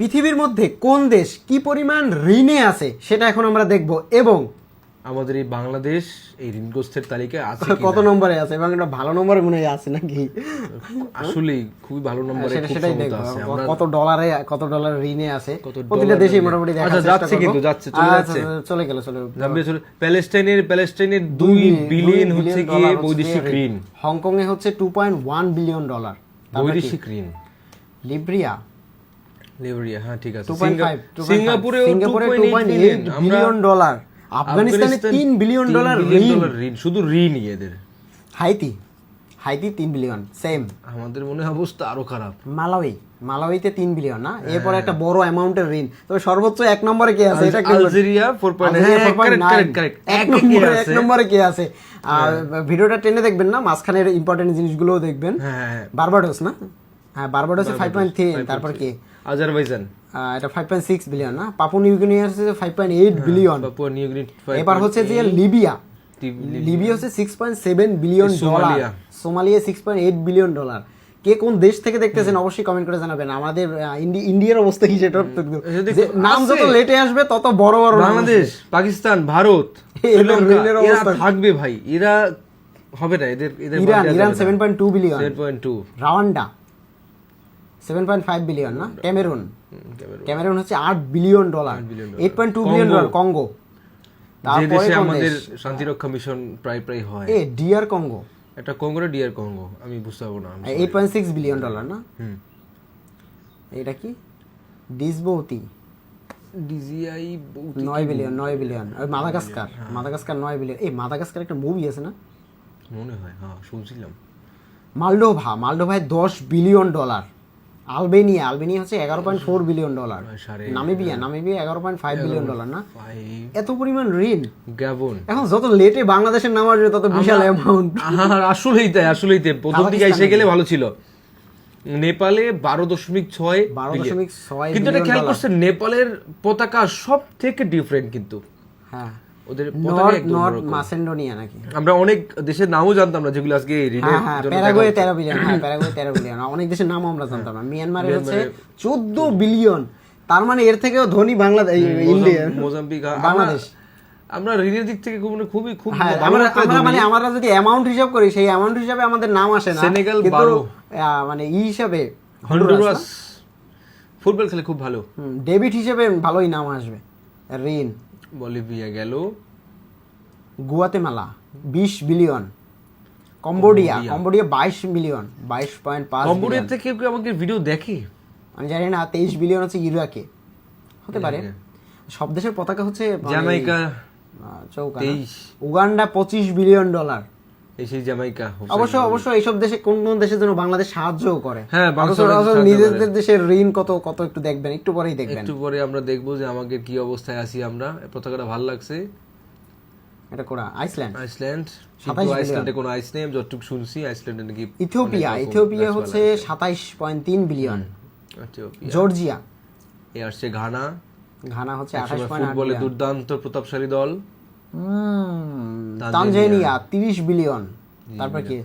পৃথিবীর মধ্যে কোন দেশ কি পরিমাণ ঋণে আছে সেটা এখন আমরা দেখব এবং আমাদের এই বাংলাদেশ এই ঋণগ্রস্তের তালিকায় আছে কত নম্বরে আছে? এবং এটা ভালো নম্বরে মনে হয় আছে নাকি? আসলে খুবই ভালো নম্বরে সেটা সেটাই আমরা কত ডলারে কত ডলার ঋণে আছে? প্রতিটা ঋণে- মোটামুটি দেখা আচ্ছা, চেষ্টা যাচ্ছে কিন্তু, যাচ্ছে, চলে আচ্ছা, যাচ্ছে। চলে গেল চলে। জানবে চলে প্যালেস্টাইনের প্যালেস্টাইনের দুই দুই বিলিয়ন হচ্ছে বিলিয়ন গিয়ে বৈদেশিক ঋণ। হংকং এ হচ্ছে two point one billion dollar বৈদেশিক ঋণ। লিব্রিয়া লিভারিয়া হ্যাঁ ঠিক আছে। সিঙ্গাপুরেও সিঙ্গাপুরে 2.8 বিলিয়ন ডলার আফগানিস্তানে আফগানিস্তান তিন বিলিয়ন ডলার ঋণ। ডলার ঋণ এদের। হাইতি হাইতি তিন বিলিয়ন সেম আমাদের মনে হয় অবস্থা আরও খারাপ। মালাউই মালাউইতে তিন বিলিয়ন না? এরপর একটা বড় অ্যামাউন্টের ঋণ। তবে সর্বোচ্চ এক নম্বরে কে আছে? এটা আলজেরিয়া 4.9 আলজেরিয়া হ্যাঁ 4.9 কারেক্ট কারেক্ট কারেক্ট এক নম্বরে এক নম্বরে কে আছে? আর ভিডিওটা টেনে দেখবেন না মাঝখানের ইম্পর্টেন্ট জিনিসগুলোও দেখবেন। হ্যাঁ হ্যাঁ। বারবাডোস না? হ্যাঁ বারবাডোসে ফাইভ পয়েন্ট থ্রি তারপর কি? আজারবাইজান। এটা ফাইভ পয়েন্ট সিক্স বিলিয়ন না? পাপু নিউগিনি হচ্ছে five point eight billion Papua New Guinea এবার হচ্ছে যে লিবিয়া। লিবিয়া। হচ্ছে six point seven billion dollar Somalia. Somalia six point eight billion dollar কে কোন দেশ থেকে দেখতেছেন অবশ্যই কমেন্ট করে জানাবেন। আমাদের ইন্ডিয়ার অবস্থা কি সেটা নাম যত লেটে আসবে তত বড় বড় বাংলাদেশ পাকিস্তান ভারত। থাকবে ভাই। এরা হবে না এদের Iran Iran seven point two billion seven point two Rwanda. Seven point five billion no Cameroon Cameroon হচ্ছে আট billion dollar. Eight point two billion. Dollar Congo তারপরে আমাদের শান্তিরক্ষা মিশন প্রায় প্রায় হয়। এ ডিয়ার কঙ্গো একটা কঙ্গো ডিয়ার কঙ্গো আমি বুঝতে পারব না eight point six billion dollar না? হুম। এটা কি? ডিসবৌতি। ডিজিআই নয় বিলিয়ন নয় বিলিয়ন ওই মাদাগাস্কার মাদাগাস্কার নয় বিলিয়ন এই মাদাগাস্কার একটা মুভি আছে না? মনে হয় হ্যাঁ শুনছিলাম। মালডোভা মালডোভায় দশ বিলিয়ন ডলার আলবেনিয়া আলবেনিয়া হচ্ছে এগারো point four billion dollar Namibia Namibia এগারো পয়েন্ট ফাইভ বিলিয়ন ডলার না? এত পরিমাণ ঋণ। গ্যাবন। এখন যত লেটে বাংলাদেশের নাম আসবে তত বিশাল অ্যামাউন্ট আসলেই তাই আসলেই তাই। প্রথম দিকে এসে গেলে ভালো ছিল। নেপালে বারো দশমিক ছয় বারো দশমিক ছয় কিন্তু এটা খেয়াল করছে নেপালের পতাকা সব থেকে ডিফারেন্ট কিন্তু। হ্যাঁ। ওদের নর্থ। মাসেন্ডোনিয়া নাকি? আমরা অনেক দেশের নামও জানতাম না যেগুলো আজকে জন্য প্যারাগুয়ে দেখা তেরো বিলিয়ন হ্যাঁ প্যারাগুয়ে তেরো বিলিয়ন অনেক দেশের নামও আমরা জানতাম না। মিয়ানমারের হচ্ছে চোদ্দ বিলিয়ন তার মানে এর থেকেও ধনী বাংলাদেশ ইন্ডিয়া মোজাম্বিক বাংলাদেশ। আমরা- ঋণের দিক থেকে খুব- মানে খুবই খুব হ্যাঁ আমরা মানে আমরা যদি অ্যামাউন্ট হিসাব করি সেই অ্যামাউন্ট হিসাবে আমাদের নাম আসে না। সেনেগাল কিন্তু বারো। আহ, মানে ই হিসাবে হন্ডুরাস ফুটবল খেলে খুব ভালো। ডেবিট হিসেবে ভালোই নাম আসবে। ঋণ। বলিভিয়া গেল। গুয়াতেমালা বিশ বিলিয়ন। Cambodia Cambodia. বাইশ মিলিয়ন বাইশ পয়েন্ট পাঁচ কম্বোডিয়া থেকে কেউ আমাকে ভিডিও দেখে? আমি জানি না তেইশ বিলিয়ন হচ্ছে ইরাকে। হতে পারে। সব দেশের পতাকা হচ্ছে মানে, জামাইকা চৌকা উগান্ডা পঁচিশ বিলিয়ন ডলার। সেই জামাইকা অবশ্য অবশ্য এইসব দেশে কোন কোন দেশের জন্য বাংলাদেশ সাহায্যও করে? হ্যাঁ, নিজেদের দেশের ঋণ কত কত একটু দেখবেন একটু পরেই দেখবেন। একটু পরে আমরা দেখব যে আমাকে কি অবস্থায় আছি আমরা। পতাকাটা ভালো লাগছে। এটা কোরা আইসল্যান্ড? আইসল্যান্ড আইসল্যান্ডে কোনো আইস নেই যতটুকু শুনছি আইসল্যান্ডে নাকি ইথিওপিয়া ইথিওপিয়া হচ্ছে সাতাইশ পয়েন্ট তিন বিলিয়ন। ইথিওপিয়া। জর্জিয়া। এ আসছে ঘানা। ঘানা হচ্ছে আঠাশ পয়েন্ট ফুটবলে দুর্দান্ত প্রতাপশালী দল। তানজানিয়া তিরিশ বিলিয়ন। তারপর কি?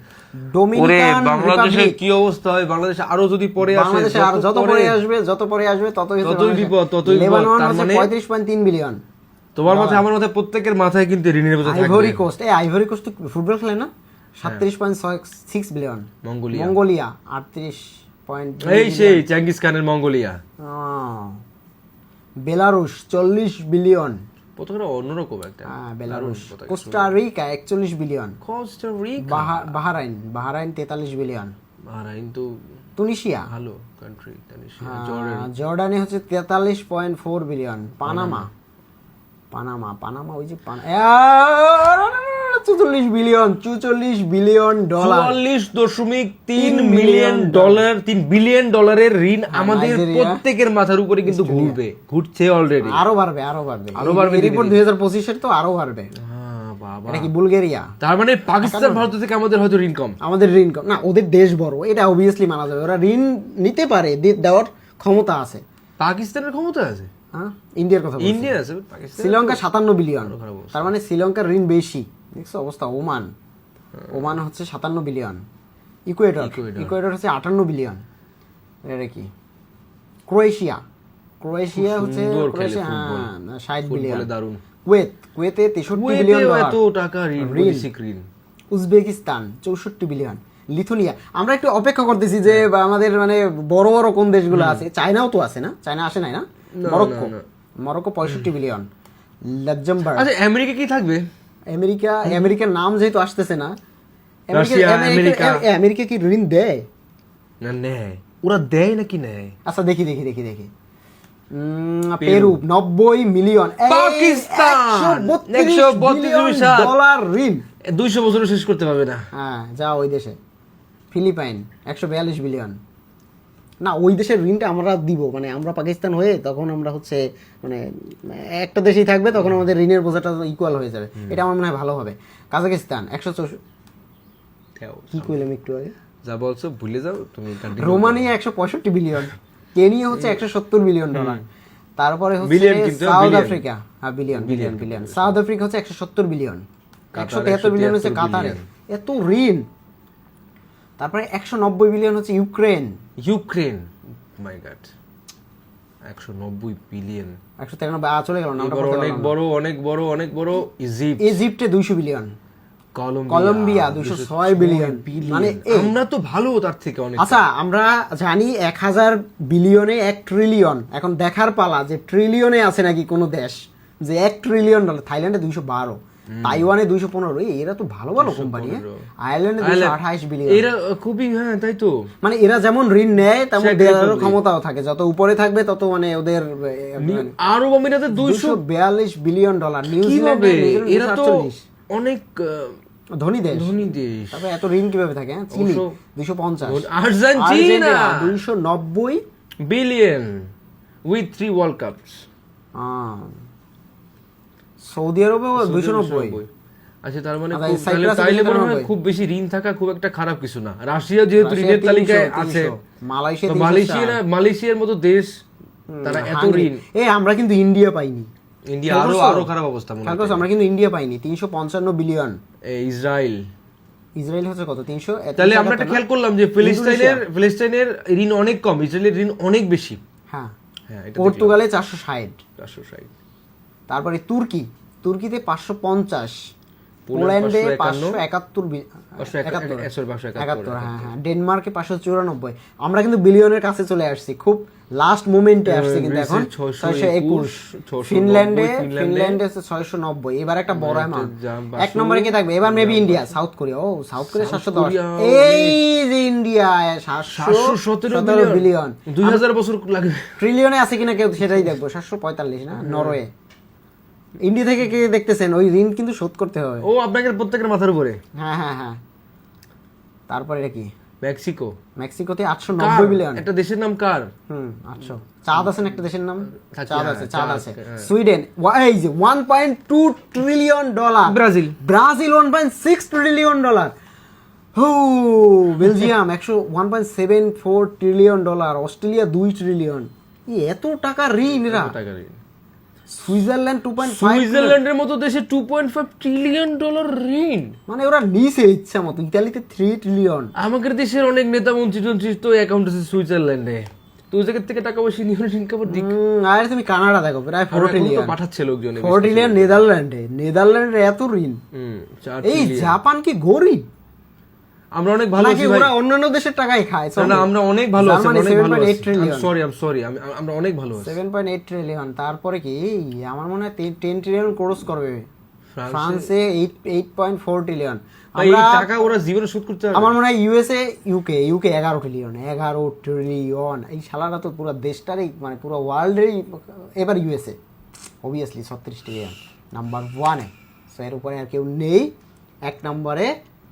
ডোমিনিকান বাংলাদেশের কি অবস্থা হয়? বাংলাদেশে আরও যদি পরে আসে বাংলাদেশে আর যত পরে আসবে যত পরে আসবে ততই ততই বিপদ, ততই লেবানন মানে- পঁয়ত্রিশ পয়েন্ট তিন বিলিয়ন। তোমার মাথায় আমার মাথায় প্রত্যেকের মাথায় কিন্তু ঋণের বোঝা থাকবে। আইভরি কোস্ট এই আইভরি কোস্ট তো ফুটবল খেলে না? সাতত্রিশ point six billion Mongolia. Mongolia আটত্রিশ পয়েন্ট এই সেই চেঙ্গিস খানের মঙ্গোলিয়া। বেলারুশ চল্লিশ বিলিয়ন। প্রথমটা অন্যরকম একটা হ্যাঁ বেলারুশ কোস্টারিকা একচল্লিশ billion Costa Rica Bahrain Bahrain তেতাল্লিশ বিলিয়ন বাহারাইন তো তুনিশিয়া ভালো কান্ট্রি জর্ডান জর্ডানে হচ্ছে তেতাল্লিশ point four billion Panama Panama Panama ওই যে চুচল্লিশ বিলিয়ন চুচল্লিশ বিলিয়ন ডলার চুয়াল্লিশ দশমিক তিন মিলিয়ন ডলার তিন বিলিয়ন ডলারের ঋণ আমাদের প্রত্যেকের মাথার উপরে কিন্তু ঘুরবে ঘুরছে অলরেডি আরও বাড়বে আরও বাড়বে। আরও বাড়বে রিপোর্ট দুই হাজার পঁচিশের তো আরও বাড়বে। বাবা। বুলগেরিয়া? তার মানে পাকিস্তান ভারত থেকে আমাদের হয়তো ঋণ কম। আমাদের ঋণ কম। না ওদের দেশ বড় এটা অবভিয়াসলি মানা যাবে। ওরা ঋণ নিতে পারে দেওয়ার ক্ষমতা আছে। পাকিস্তানের ক্ষমতা আছে? হ্যাঁ ইন্ডিয়ার কথা বলছি। ইন্ডিয়ার আছে শ্রীলঙ্কা সাতান্ন বিলিয়ন। তার মানে শ্রীলঙ্কার ঋণ বেশি। দেখছ অবস্থা? ওমান। ওমান হচ্ছে সাতান্ন বিলিয়ন। Ecuador Ecuador. হচ্ছে আটান্ন বিলিয়ন। এটা কি? ক্রোয়েশিয়া। ক্রোয়েশিয়া হচ্ছে ক্রোয়েশিয়া হ্যাঁ ষাট বিলিয়ন। কুয়েত। কুয়েতে তেষট্টি বিলিয়ন এত টাকা ঋণ উজবেকিস্তান চৌষট্টি বিলিয়ন। লিথুনিয়া। আমরা একটু অপেক্ষা করতেছি যে আমাদের মানে বড় বড় কোন দেশগুলো আছে। চায়নাও তো আছে না? চায়না আসে নাই না? মরক্কো মরক্কো পঁয়ষট্টি বিলিয়ন লাক্সামবার্গ আচ্ছা আমেরিকা কি থাকবে? আমেরিকা আমেরিকার নাম যেহেতু আসতেছে না আমেরিকা- কি ঋণ দেয়? না নেয়। ওরা দেয় নাকি নেয়? আচ্ছা দেখি দেখি দেখি দেখি। উম, পেরু। নব্বই মিলিয়ন পাকিস্তান, 132 132 বিলিয়ন সাত। ডলার ঋণ। দুইশো বছর শেষ করতে পারবে না। হ্যাঁ যা ওই দেশে। ফিলিপাইন একশো বিয়াল্লিশ বিলিয়ন না ওই দেশের ঋণটা আমরা দিব। মানে আমরা পাকিস্তান হয়ে তখন আমরা হচ্ছে মানে একটা দেশেই থাকবে তখন আমাদের ঋণের বোঝাটা ইকুয়াল হয়ে যাবে। এটা আমার মনে হয় ভালো হবে। কাজাকিস্তান একশো কি কইলাম একটু আগে? যা বলছো ভুলে যাও তুমি রোমানিয়া একশো পঁয়ষট্টি বিলিয়ন কেনিয়া হচ্ছে একশো সত্তর বিলিয়ন ডলার তারপরে হচ্ছে সাউথ আফ্রিকা হ্যাঁ billion billion billion South Africa হচ্ছে একশো সত্তর বিলিয়ন একশো তেহাত্তর বিলিয়ন হচ্ছে কাতারে। এত ঋণ। তারপরে একশো নব্বই বিলিয়ন হচ্ছে ইউক্রেন ইউক্রেন মাই গড একশো নব্বই বিলিয়ন একশো তিরানব্বই আ, চলে গেল অনেক বড় অনেক বড় অনেক বড় ইজিপ্ট ইজিপ্টে দুইশো বিলিয়ন কলম্বিয়া দুইশো ছয় বিলিয়ন মানে আমরা তো ভালো তার থেকে অনেক আচ্ছা আমরা জানি এক হাজার বিলিয়নে এক ট্রিলিয়ন এখন দেখার পালা যে ট্রিলিয়নে আছে নাকি কোনো দেশ যে এক ট্রিলিয়ন ডলার থাইল্যান্ডে দুইশো বারো। তাইওয়ানে দুইশো পনেরো। এরা তো ভালো ভালো কোম্পানি আয়ারল্যান্ডে দুইশো আঠাইশ বিলিয়ন এরা খুবই হ্যাঁ তাই তো। মানে এরা যেমন ঋণ নেয় তেমন দেওয়ারও ক্ষমতাও থাকে। যত উপরে থাকবে তত মানে ওদের আরব আমিরাতে দুইশো বিয়াল্লিশ বিলিয়ন ডলার নিউজিল্যান্ডে এরা তো অনেক ধনী দেশ। ধনী দেশ। তারপরে এত ঋণ কীভাবে থাকে হ্যাঁ? চিলি দুইশো পঞ্চাশ। আর্জেন্টিনা। দুইশো নব্বই। Billion with three world cups Saudi আরবে দুইশো নব্বই। আচ্ছা তার মানে আচ্ছা, তাইলে মনে হয় খুব বেশি ঋণ থাকা খুব একটা খারাপ কিছু না। রাশিয়া যেহেতু ঋণের তালিকায় আছে মালয়েশিয়া মালয়েশিয়া মালয়েশিয়ার মতো দেশ তারা এত ঋণ। এ আমরা কিন্তু ইন্ডিয়া পাইনি। ইন্ডিয়া আরও আরও খারাপ অবস্থা মনে হয় আমরা কিন্তু ইন্ডিয়া পাইনি। তিনশো পঞ্চান্ন বিলিয়ন। এই ইসরায়েল। ইসরায়েল হচ্ছে কত? তিনশো তাহলে আমরা একটা খেয়াল করলাম যে ফিলিস্তাইনের ফিলিস্তাইনের ঋণ অনেক কম ইসরায়েলের ঋণ অনেক বেশি। হ্যাঁ। হ্যাঁ পর্তুগালে চারশো ষাট। চারশো ষাট। তারপরে তুর্কি। তুর্কিতে পাঁচশো পঞ্চাশ পোল্যান্ডে পাঁচশো একাত্তর একাত্তর। হ্যাঁ হ্যাঁ। ডেনমার্কে পাঁচশো চুরানব্বই। আমরা কিন্তু বিলিয়নের কাছে চলে আসছি। খুব লাস্ট মোমেন্টে আসছে কিন্তু এখন ছয়শো একুশ। ফিনল্যান্ডে ফিনল্যান্ডে ছয়শো নব্বই। এবার একটা বড় অ্যামাউন্ট এক নম্বরে কি থাকবে? এবার মেবি ইন্ডিয়া সাউথ কোরিয়া ও সাউথ কোরিয়া সাতশো দশ। এই যে ইন্ডিয়া সাতশো সতেরো সতেরো বিলিয়ন। দুই হাজার বছর লাগবে। ট্রিলিয়নে আছে কিনা কেউ সেটাই দেখব। সাতশো পঁয়তাল্লিশ না? নরওয়ে। ইন্ডিয়া থেকে কে দেখতেছেন? ওই ঋণ কিন্তু শোধ করতে হবে। ও আপনাদের প্রত্যেকের মাথার উপরে। হ্যাঁ হ্যাঁ হ্যাঁ। তারপরে এটা কি? মেক্সিকো। মেক্সিকোতে আটশো নব্বই বিলিয়ন একটা দেশের নাম কার? হুম আটশো। চাঁদ আছে না একটা দেশের নাম? চাঁদ হ্যাঁ, আছে চাঁদ চাঁদ, আছে। হ্যাঁ। সুইডেন ওয়া- এই যে one point two trillion dollar Brazil. Brazil one point six trillion dollar হু বেলজিয়াম একশো one point seven four trillion dollar Australia দুই ট্রিলিয়ন এত টাকা ঋণ এরা। টাকার ঋণ। সুইজারল্যান্ড টু পয়েন্ট সুইজারল্যান্ডের মতো দেশে two point five trillion dollar ঋণ। মানে ওরা নিছে ইচ্ছা মতো ইতালিতে থ্রি ট্রিলিয়ন আমাদের দেশের অনেক নেতা মন্ত্রী টন্ত্রী তো অ্যাকাউন্ট আছে সুইজারল্যান্ডে। তো ওই জায়গা থেকে টাকা পয়সা নিয়ে কাপড় দিক। আর তুমি কানাডা দেখো প্রায় ফোর ট্রিলিয়ন পাঠাচ্ছে লোকজন ফোর ট্রিলিয়ন নেদারল্যান্ডে নেদারল্যান্ডে এত ঋণ। এই জাপান কি গরিব? আমরা অনেক ভালো আছি ভাই। অন্যান্য দেশের টাকাই খায় না, আমরা অনেক ভালো আছি অনেক ভালো সরি আম সরি আমি আমরা অনেক ভালো আছি। সেভেন পয়েন্ট এইট ট্রিলিয়ন তারপরে কি? আমার মনে হয় টেন ট্রিলিয়ন ক্রস করবে। ফ্রান্সে- ফ্রান্সে eight eight point four trillion ভাই, এই টাকা ওরা জীবনে শোধ করতে আমার মনে হয় ইউএসএ ইউকে ইউকে এগারো ট্রিলিয়ন এগারো ট্রিলিয়ন এই শালারা তো পুরো দেশটারই মানে পুরো ওয়ার্ল্ডেরই এবার ইউএসএ অবভিয়াসলি ছত্রিশ ট্রিলিয়ন নাম্বার ওয়ানে সো এর উপরে আর কেউ নেই এক নম্বরে।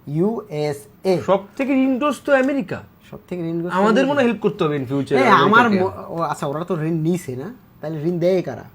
ইউএসএ সব থেকে ঋণগ্রস্ত তো আমেরিকা? সব থেকে আমাদের মনে হেল্প করতে হবে ইন ফিউচার আমার আচ্ছা ওরা তো ঋণ নিছে না? তাহলে ঋণ দেয় কারা?